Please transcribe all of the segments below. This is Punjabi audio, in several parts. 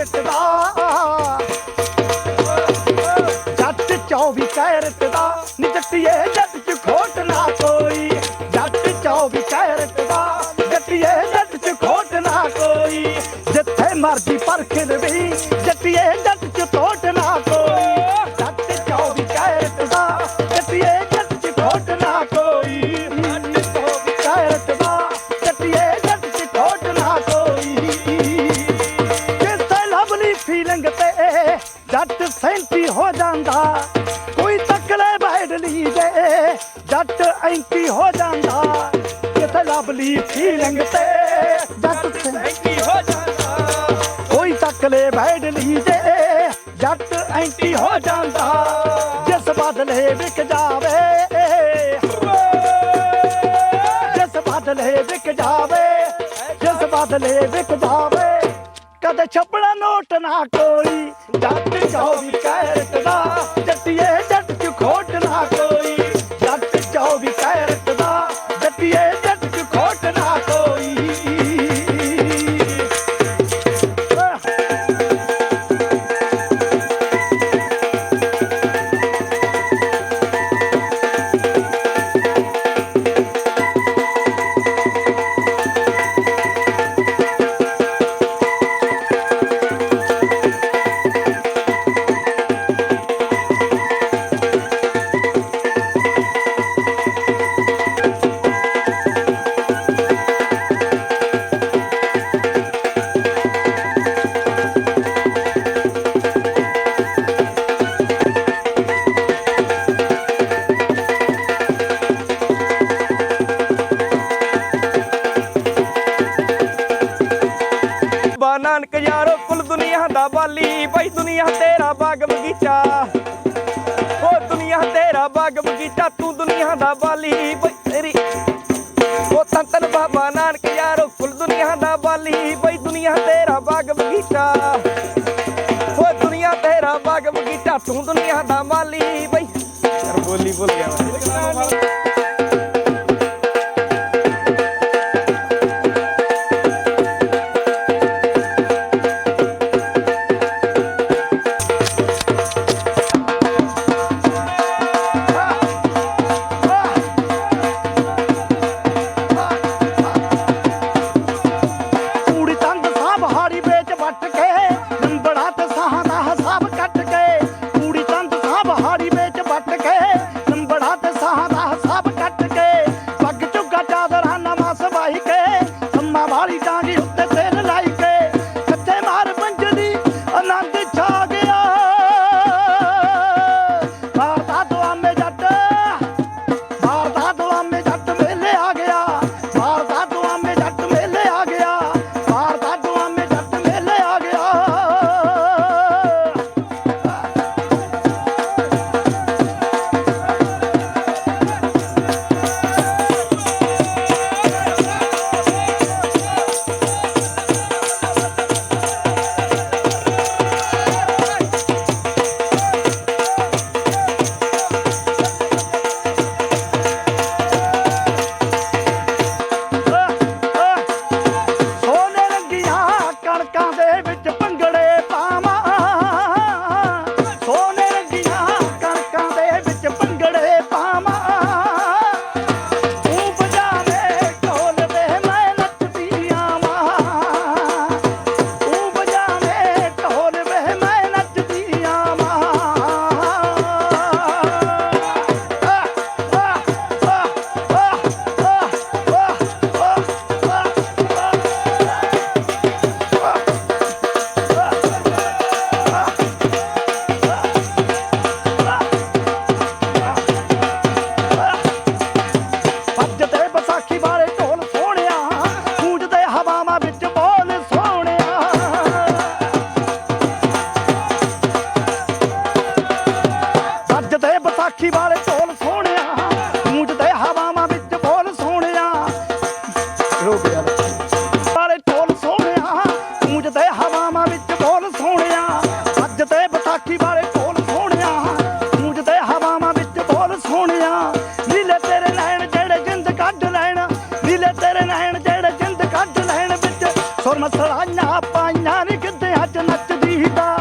ਕੈਰਟ ਦਾ ਜੱਟ 24 ਕੈਰਟ ਦਾ ਜੱਟ ਚ ਖੋਟ ਨਾ ਕੋਈ। ਜੱਟ 24 ਕੈਰਟ ਦਾ ਜੱਟ ਚ ਖੋਟ ਨਾ ਕੋਈ। ਜਿੱਥੇ ਮਰਜ਼ੀ ਪਰਖ ਦੇ ਵੀ ਜੱਟੀਏ ਜੱਟ ਚ ਤੋਟ ਤੇ ਜੱਟ ਸੈਂਤੀ ਹੋ ਜਾਂਦਾ। ਕੋਈ ਤਕਲੇ ਬੈਠ ਲਈ ਦੇ ਜੱਟ ਐਂਤੀ ਹੋ ਜਾਂਦਾ। ਕਿਥੇ ਲੱਭ ਲਈ ਫੀਲਿੰਗ ਤੇ ਜੱਟ ਸੈਂਤੀ ਹੋ ਜਾਂਦਾ। ਕੋਈ ਤੱਕਲੇ ਬੈਠ ਲਈ ਦੇ ਜੱਟ ਐਂਤੀ ਹੋ ਜਾਂਦਾ। ਜਿਸ ਬਦਲੇ ਵਿਕ ਜਾਵੇ, ਜਿਸ ਬਦਲੇ ਵਿਕ ਜਾਵੇ, ਜਿਸ ਬਦਲੇ ਵਿਕ ਤੇ ਛੱਪੜਾ ਨੋਟ ਨਾ ਕੋਈ। ਜੱਟ ਚੌਵੀ ਕੈਰਟ ਦਾ ਦੁਨੀਆ ਦਾ ਬਾਲੀ, ਬਈ ਦੁਨੀਆ ਤੇਰਾ ਬਾਗ ਬਗੀਚਾ। ਓ ਦੁਨੀਆ ਤੇਰਾ ਬਾਗ ਬਗੀਚਾ, ਤੂੰ ਦੁਨੀਆ ਦਾ ਮਾਲੀ ਆਪਾਂ ਨਹੀਂ ਕਿਤੇ ਅੱਜ ਨੱਚਦੀ ਦਾ।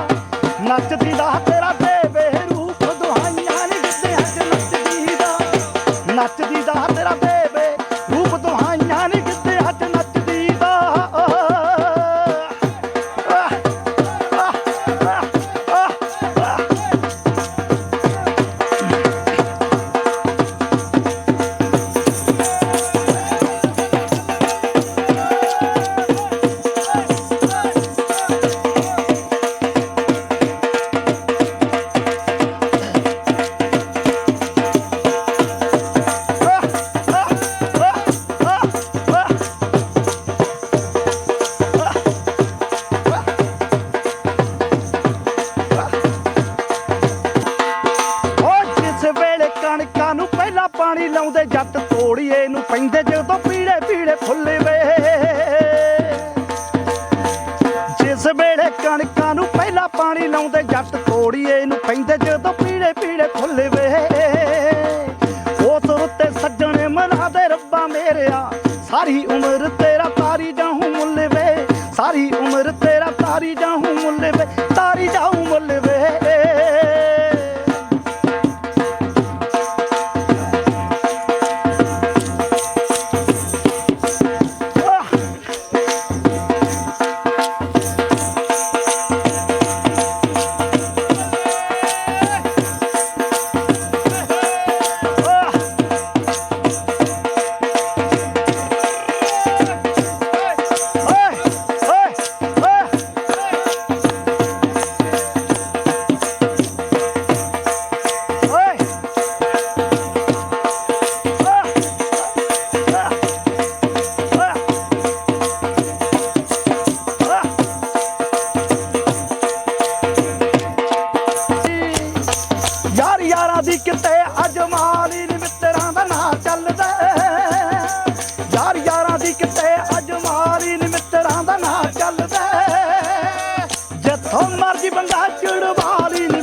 ਮਿੱਤਰਾਂ ਦਾ ਨਾਂ ਚੱਲਦਾ ਜਿੱਥੋਂ ਮਰਜ਼ੀ ਬੰਦਾ ਚਿੜਵਾਲੀ ਨੀ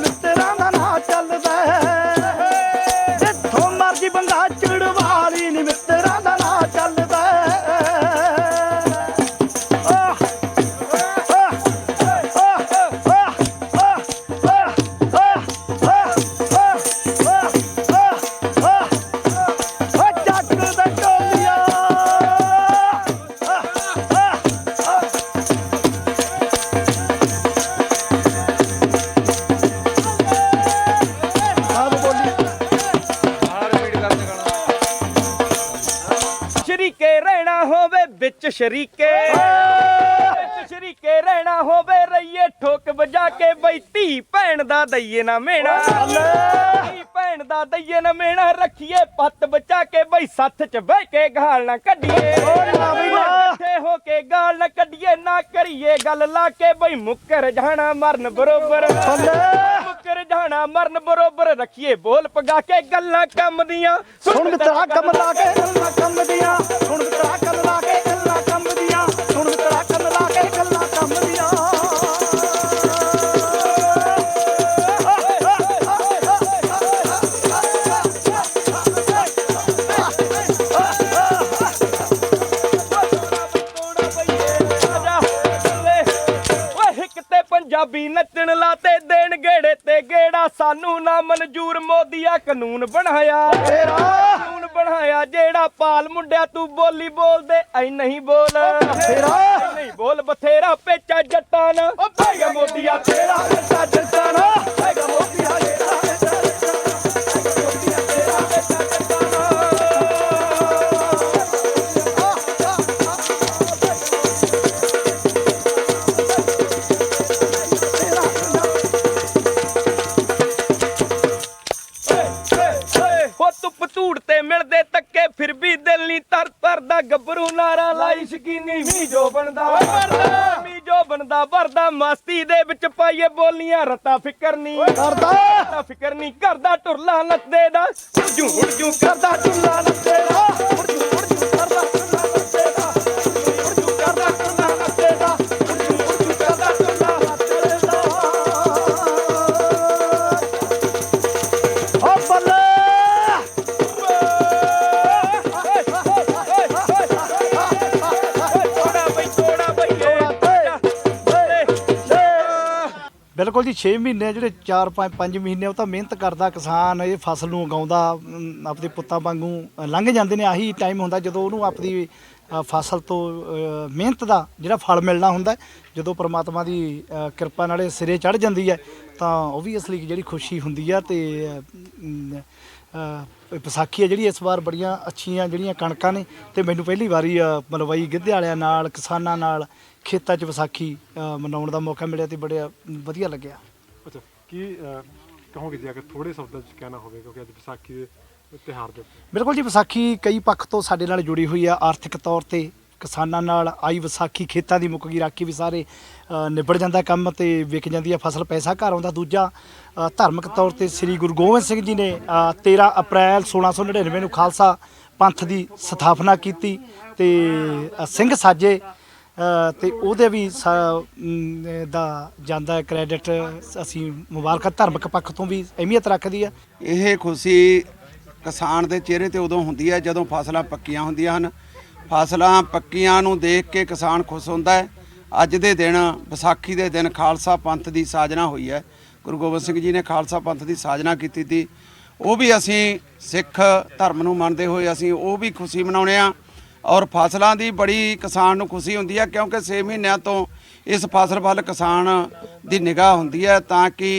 ਸ਼ਰੀਕੇ। ਵਿੱਚ ਸ਼ਰੀਕੇ ਰਹਿਣਾ ਹੋਵੇ ਰਈਏ ਠੋਕ ਵਜਾ ਕੇ ਬਈ ਧੀ ਭੈਣ ਦਾ ਦਈਏ ਨਾ ਮੇਣਾ। ਧੀ ਭੈਣ ਦਾ ਦਈਏ ਨਾ ਮੇਣਾ। ਰੱਖੀਏ ਪੱਤ ਬਚਾ ਕੇ ਬਈ ਸੱਥ ਚ ਬਹਿ ਕੇ ਗਾਲ ਨਾ ਕੱਢੀਏ। ਇਕੱਠੇ ਹੋ ਕੇ ਗਾਲ ਨਾ ਕੱਢੀਏ ਨਾ ਕਰੀਏ ਗੱਲ। ਲਾ ਕੇ ਬਈ ਮੁੱਕਰ ਜਾਣਾ ਮਰਨ ਬਰੋਬਰ। ਮੁੱਕਰ ਜਾਣਾ ਮਰਨ ਬਰੋਬਰ। ਰੱਖੀਏ ਬੋਲ ਪਗਾ ਕੇ ਗੱਲਾਂ ਕੰਮ ਦੀਆਂ। ਸੁਣ ਮਿੱਤਰਾ ਕੰਮ ਲਾ ਕੇ। ਗੱਲਾਂ ਕੰਮ ਦੀਆਂ ਸੁਣ ਮਿੱਤਰਾ ਕੰਮ ਮਨਜ਼ੂਰ ਮੋਦੀਆ ਕਾਨੂੰਨ ਬਣਾਇਆ। ਤੇਰਾ ਕਾਨੂੰਨ ਬਣਾਇਆ ਜਿਹੜਾ ਪਾਲ ਮੁੰਡਿਆ ਤੂੰ ਬੋਲੀ ਬੋਲਦੇ ਐ ਨਹੀਂ ਬੋਲ। ਤੇਰਾ ਨਹੀਂ ਬੋਲ ਬਥੇਰਾ ਪੇਚਾ ਜੱਟਾਂ ਨਾ ਓ ਭਾਈਆ ਮੋਦੀਆ ਤੇਰਾ ਜੱਟਾਂ ਨਾ ਮੋਤੀਆ ਜਿਹੜਾ ਹੋ ਨਾਰਾ ਲਾਈ ਸ਼ਕੀਨੀ ਵੀ ਜੋ ਬਣਦਾ। ਵਰਦਾ। ਵੀ ਜੋ ਬਣਦਾ ਵਰਦਾ। ਮਸਤੀ ਦੇ ਵਿੱਚ ਪਾਈਏ ਬੋਲੀਆਂ ਰਤਾ ਫਿਕਰ ਨਹੀਂ ਕਰਦਾ ਰਤਾ ਫਿਕਰ ਨਹੀਂ ਕਰਦਾ ਟੁਰਲਾ ਨੱਚਦੇ ਦਾ। ਜੂ ਜੂ ਕਰਦਾ ਚੁੱਲਾ ਨੱਚੇਦਾ ਉੜ ਜੂ ਉੜ ਜੂ ਕਰਦਾ ਬਿਲਕੁਲ ਜੀ 6 ਮਹੀਨੇ ਜਿਹੜੇ 4 5 5 ਮਹੀਨੇ ਉਹ ਤਾਂ ਮਿਹਨਤ ਕਰਦਾ ਕਿਸਾਨ ਇਹ ਫਸਲ ਨੂੰ ਉਗਾਉਂਦਾ ਅਮ, ਆਪਦੇ ਪੁੱਤਾਂ ਵਾਂਗੂ ਲੰਘ ਜਾਂਦੇ ਨੇ। ਆਹੀ ਟਾਈਮ ਹੁੰਦਾ ਜਦੋਂ ਉਹਨੂੰ ਆਪਦੀ ਅ, ਫਸਲ ਤੋਂ ਅ, ਮਿਹਨਤ ਦਾ ਜਿਹੜਾ ਫਲ ਮਿਲਣਾ ਹੁੰਦਾ ਹੈ, ਜਦੋਂ ਪ੍ਰਮਾਤਮਾ ਦੀ ਅ, ਕਿਰਪਾ ਨਾਲੇ ਸਿਰੇ ਚੜ ਜਾਂਦੀ ਹੈ ਤਾਂ ਉਹ ਵੀ ਅਸਲੀ ਜਿਹੜੀ ਖੁਸ਼ੀ ਹੁੰਦੀ ਆ ਤੇ ਅ, ਅ, ਵਿਸਾਖੀ ਹੈ ਜਿਹੜੀ ਇਸ ਵਾਰ ਬੜੀਆਂ ਅੱਛੀਆਂ ਜਿਹੜੀਆਂ ਕਣਕਾਂ ਨੇ ਤੇ ਮੈਨੂੰ ਪਹਿਲੀ ਵਾਰੀ ਅ, ਮਲਵਈ ਗਿੱਧੇ ਵਾਲਿਆਂ ਨਾਲ ਕਿਸਾਨਾਂ ਨਾਲ ਖੇਤਾਂ 'ਚ ਵਿਸਾਖੀ ਅ, ਮਨਾਉਣ ਦਾ ਮੌਕਾ ਮਿਲਿਆ ਤੇ ਬੜਿਆ ਵਧੀਆ ਲੱਗਿਆ। ਅੱਛਾ ਕੀ ਅਹ, ਕਹੋਗੇ ਜੇ ਅਗਰ ਥੋੜੇ ਸ਼ਬਦਾਂ ਚ ਕਹਿਣਾ ਹੋਵੇ ਕਿਉਂਕਿ ਅੱਜ ਵਿਸਾਖੀ ਦੇ ਤਿਉਹਾਰ ਦੇ ਉੱਤੇ। ਬਿਲਕੁਲ ਜੀ ਵਿਸਾਖੀ ਕਈ ਪੱਖ ਤੋਂ ਸਾਡੇ ਨਾਲ ਜੁੜੀ ਹੋਈ ਆ। ਆਰਥਿਕ ਤੌਰ ਤੇ ਕਿਸਾਨਾਂ ਨਾਲ ਆਈ ਵਿਸਾਖੀ ਖੇਤਾਂ ਦੀ ਮੁੱਕ ਗਈ ਰਾਖੀ ਵੀ ਸਾਰੇ ਅ, ਨਿਬੜ ਜਾਂਦਾ ਕੰਮ ਤੇ ਵਿਕ ਜਾਂਦੀ ਆ ਫਸਲ ਪੈਸਾ ਘਰ ਆਉਂਦਾ। ਦੂਜਾ ਅ, ਧਾਰਮਿਕ ਤੌਰ ਤੇ ਸ੍ਰੀ ਗੁਰੂ ਗੋਬਿੰਦ ਸਿੰਘ ਜੀ ਨੇ ਅ, 13 ਅਪ੍ਰੈਲ 1699 ਨੂੰ ਖਾਲਸਾ ਪੰਥ ਦੀ ਸਥਾਪਨਾ ਕੀਤੀ ਤੇ ਅ, ਸਿੰਘ ਸਾਜੇ ਤੇ ਉਹਦੇ ਵੀ ਸਾ- ਦਾ ਜਾਂਦਾ ਕ੍ਰੈਡਿਟ ਅਸੀਂ ਮੁਬਾਰਕਾਂ ਧਾਰਮਿਕ ਪੱਖ ਤੋਂ ਵੀ ਅਹਿਮੀਅਤ ਰੱਖਦੀ ਆ। ਇਹ ਖੁਸ਼ੀ ਕਿਸਾਨ ਦੇ ਚਿਹਰੇ ਤੇ ਉਦੋਂ ਹੁੰਦੀ ਹੈ ਜਦੋਂ ਫਸਲਾਂ ਪੱਕੀਆਂ ਹੁੰਦੀਆਂ ਹਨ। ਫਸਲਾਂ ਪੱਕੀਆਂ ਨੂੰ ਦੇਖ ਕੇ ਕਿਸਾਨ ਖੁਸ਼ ਹੁੰਦਾ ਹੈ। ਅੱਜ ਦੇ ਦਿਨ, ਵਿਸਾਖੀ ਦੇ ਦਿਨ ਖਾਲਸਾ ਪੰਥ ਦੀ ਸਾਜਨਾ ਹੋਈ ਹੈ। ਗੁਰੂ ਗੋਬਿੰਦ ਸਿੰਘ ਜੀ ਨੇ ਖਾਲਸਾ ਪੰਥ ਦੀ ਸਾਜਨਾ ਕੀਤੀ ਸੀ। ਉਹ ਵੀ ਅਸੀਂ ਸਿੱਖ ਧਰਮ ਨੂੰ ਮੰਨਦੇ ਹੋਏ ਅਸੀਂ ਉਹ ਵੀ ਖੁਸ਼ੀ ਮਨਾਉਂਦੇ ਆ ਔਰ ਫਸਲਾਂ ਦੀ ਬੜੀ ਕਿਸਾਨ ਨੂੰ ਖੁਸ਼ੀ ਹੁੰਦੀ ਹੈ, ਕਿਉਂਕਿ 6 ਮਹੀਨਿਆਂ ਤੋਂ ਇਸ ਫਸਲ ਵੱਲ ਕਿਸਾਨ ਦੀ ਨਿਗਾਹ ਹੁੰਦੀ ਹੈ ਤਾਂ ਕਿ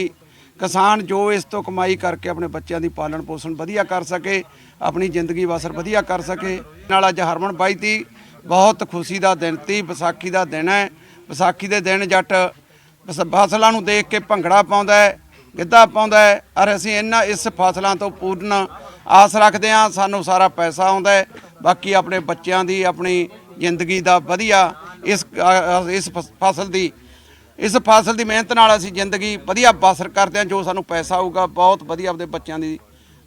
ਕਿਸਾਨ ਜੋ ਇਸ ਤੋਂ ਕਮਾਈ ਕਰਕੇ ਆਪਣੇ ਬੱਚਿਆਂ ਦੀ ਪਾਲਣ ਪੋਸ਼ਣ ਵਧੀਆ ਕਰ ਸਕੇ, ਆਪਣੀ ਜ਼ਿੰਦਗੀ ਬਸਰ ਵਧੀਆ ਕਰ ਸਕੇ। ਨਾਲ ਅੱਜ ਹਰਮਨ ਬਾਈ ਦੀ ਬਹੁਤ ਖੁਸ਼ੀ ਦਾ ਦਿਨ ਤੀ, ਵਿਸਾਖੀ ਦਾ ਦਿਨ ਹੈ। ਵਿਸਾਖੀ ਦੇ ਦਿਨ ਜੱਟ ਫਸਲਾਂ ਨੂੰ ਦੇਖ ਕੇ ਭੰਗੜਾ ਪਾਉਂਦਾ ਹੈ, ਗਿੱਧਾ ਪਾਉਂਦਾ ਹੈ। ਔਰ ਅਸੀਂ ਇਹਨਾਂ ਇਸ ਫਸਲਾਂ ਤੋਂ ਪੂਰਨ ਆਸ ਰੱਖਦੇ ਹਾਂ, ਸਾਨੂੰ ਸਾਰਾ ਪੈਸਾ ਆਉਂਦਾ ਹੈ। ਬਾਕੀ ਆਪਣੇ ਬੱਚਿਆਂ ਦੀ ਆਪਣੀ ਜ਼ਿੰਦਗੀ ਦਾ ਵਧੀਆ ਇਸ ਇਸ ਫਸ- ਫਸਲ ਦੀ ਇਸ ਫਸਲ ਦੀ ਮਿਹਨਤ ਨਾਲ ਅਸੀਂ ਜ਼ਿੰਦਗੀ ਵਧੀਆ ਬਸਰ ਕਰਦੇ ਹਾਂ ਜੋ ਸਾਨੂੰ ਪੈਸਾ ਆਊਗਾ ਬਹੁਤ ਵਧੀਆ ਆਪਣੇ ਬੱਚਿਆਂ ਦੀ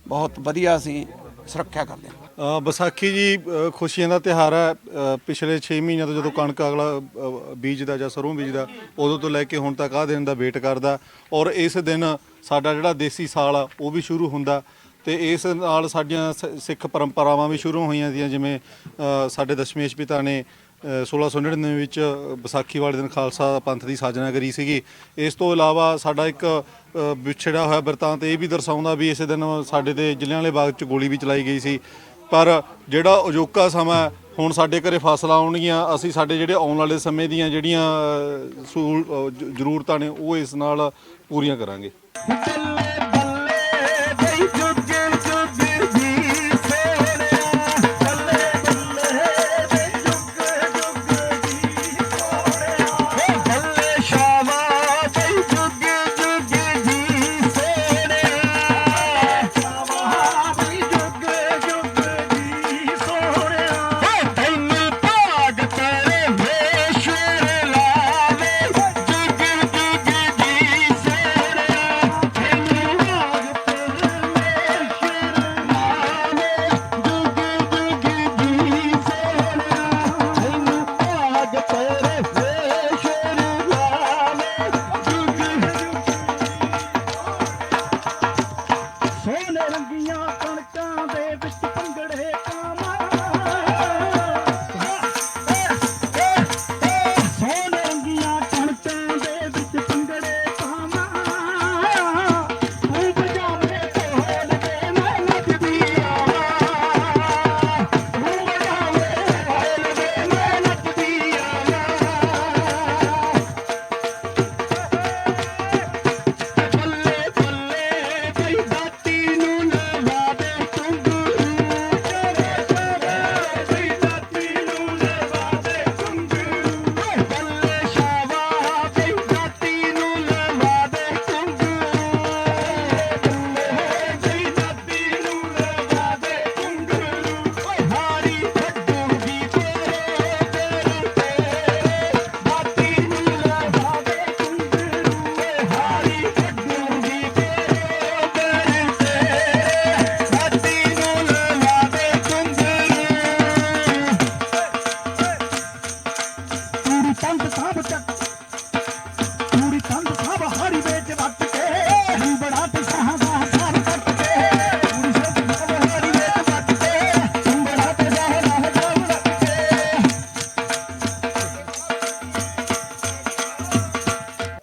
ਬਹੁਤ ਵਧੀਆ ਅਸੀਂ ਸੁਰੱਖਿਆ ਕਰਦੇ ਹਾਂ। ਵਿਸਾਖੀ ਜੀ ਖੁਸ਼ੀਆਂ ਦਾ ਤਿਹਾਰ ਹੈ। ਪਿਛਲੇ 6 ਮਹੀਨਿਆਂ ਤੋਂ ਜਦੋਂ ਕਣਕ ਅਗਲਾ ਅ, ਬੀਜਦਾ ਜਾਂ ਸਰੋਂ ਬੀਜਦਾ ਉਦੋਂ ਤੋਂ ਲੈ ਕੇ ਹੁਣ ਤੱਕ ਆ ਦਿਨ ਦਾ ਵੇਟ ਕਰਦਾ। ਔਰ ਇਸ ਦਿਨ ਸਾਡਾ ਜਿਹੜਾ ਦੇਸੀ ਸਾਲ ਆ ਉਹ ਵੀ ਸ਼ੁਰੂ ਹੁੰਦਾ। ਤੇ ਇਸ ਨਾਲ ਸਾਡੀਆਂ ਸ- ਸਿੱਖ ਪਰੰਪਰਾਵਾਂ ਵੀ ਸ਼ੁਰੂ ਹੋਈਆਂ ਦੀਆਂ ਜਿਵੇਂ ਅ, ਸਾਡੇ ਦਸ਼ਮੇਸ਼ ਪਿਤਾ ਨੇ ਅ, 1699 ਵਿੱਚ ਵਿਸਾਖੀ ਵਾਲੇ ਦਿਨ ਖਾਲਸਾ ਪੰਥ ਦੀ ਸਾਜਨਾ ਕਰੀ ਸੀਗੀ। ਇਸ ਤੋਂ ਇਲਾਵਾ ਸਾਡਾ ਇੱਕ ਅ, ਵਿਛੜਿਆ ਹੋਇਆ ਵਰਤਾਂਤ ਇਹ ਵੀ ਦਰਸਾਉਂਦਾ ਵੀ ਇਸੇ ਦਿਨ ਸਾਡੇ ਤੇ ਜ਼ਿਲ੍ਹਿਆਂਵਾਲੇ ਬਾਗ 'ਚ ਗੋਲੀ ਵੀ ਚਲਾਈ ਗਈ ਸੀ। ਪਰ ਜਿਹੜਾ ਅਜੋਕਾ ਸਮਾਂ ਹੈ, ਹੁਣ ਸਾਡੇ ਘਰੇ ਫਸਲਾਂ ਆਉਣਗੀਆਂ ਅਸੀਂ ਸਾਡੇ ਜਿਹੜੇ ਆਉਣ ਵਾਲੇ ਸਮੇਂ ਦੀਆਂ ਜਿਹੜੀਆਂ ਅ, ਸਹੂਲ ਅ, ਜ- ਜ਼ਰੂਰਤਾਂ ਨੇ ਉਹ ਇਸ ਨਾਲ ਪੂਰੀਆਂ ਕਰਾਂਗੇ। ਸੋਨੇ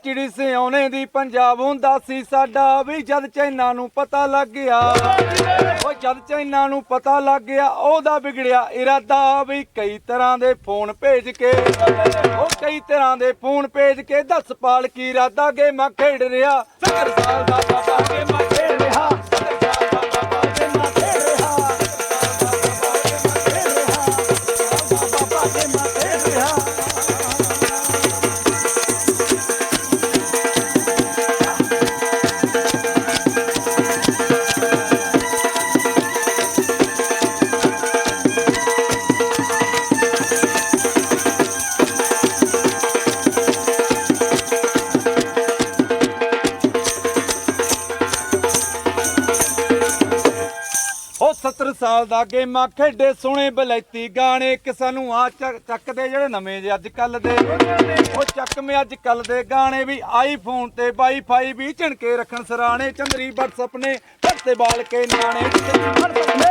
ਚਿੜੀ ਸਿਆਉਣੇ ਦੀ ਪੰਜਾਬ ਹੁੰਦਾ ਸੀ, ਸਾਡਾ ਵੀ ਜਦ ਚੈਨਾ ਨੂੰ ਪਤਾ ਲੱਗ ਗਿਆ। ਉਹ ਜਦ ਚੈਨਾ ਨੂੰ ਪਤਾ ਲੱਗ ਗਿਆ, ਉਹਦਾ ਵਿਗੜਿਆ ਇਰਾਦਾ ਵੀ ਕਈ ਤਰ੍ਹਾਂ ਦੇ ਫੋਨ ਭੇਜ ਕੇ। ਉਹ ਕਈ ਤਰ੍ਹਾਂ ਦੇ ਫੋਨ ਭੇਜ ਕੇ, ਦੱਸ ਪਾਲ ਕੀ ਇਰਾਦਾ ਗੇਮਾਂ ਖੇਡ ਰਿਹਾ। ਸੱਤਰ ਦਾ ਬਾਬਾ ਗੇਮਾਂ ਸਾਲ ਦਾ ਗੇਮਾਂ ਖੇਡੇ ਸੋਹਣੇ ਬਲੈਤੀ ਗਾਣੇ ਕਿ ਸਾਨੂੰ ਆ ਚੱਕ- ਚੱਕਦੇ ਜਿਹੜੇ ਨਵੇਂ ਜੇ ਅੱਜ ਕੱਲ ਦੇ। ਉਹ ਚੱਕ ਮੇ ਅੱਜ ਕੱਲ ਦੇ ਗਾਣੇ ਵੀ ਆਈਫੋਨ ਤੇ ਵਾਈਫਾਈ ਵੀ ਝਣਕੇ ਰੱਖਣ ਸਰਾਣੇ ਚੰਦਰੀ WhatsApp ਨੇ, ਧਰਤੇ ਬਾਲ ਕੇ ਨਿਆਣੇ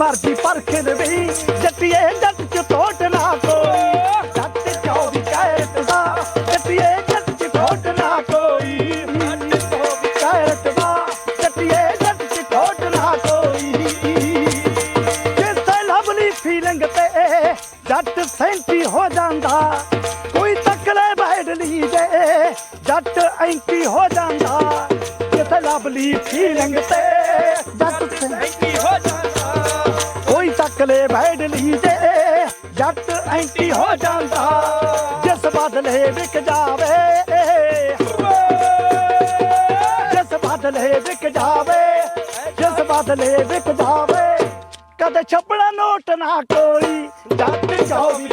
ਜਿੱਥੇ ਮਰਜ਼ੀ ਦੇ ਦੇਵੀ ਜੱਟੀਏ ਕੋਈ ਤੱਕਲੇ ਬੈਡਲੀ ਜੱਟ ਐਂਟੀ ਹੋ ਜਾਂਦਾ, ਜਿਸ ਬਦਲੇ ਵਿਕ ਜਾਵੇ, ਜਿਸ ਬਦਲੇ ਵਿਕ ਜਾਵੇ, ਜਿਸ ਬਦਲੇ ਵਿਕ ਜਾਵੇ, ਕਦੇ ਛਪੜਾ ਨੋਟ ਨਾ ਕੋਈ, ਜੱਟ ਚੌਵੀ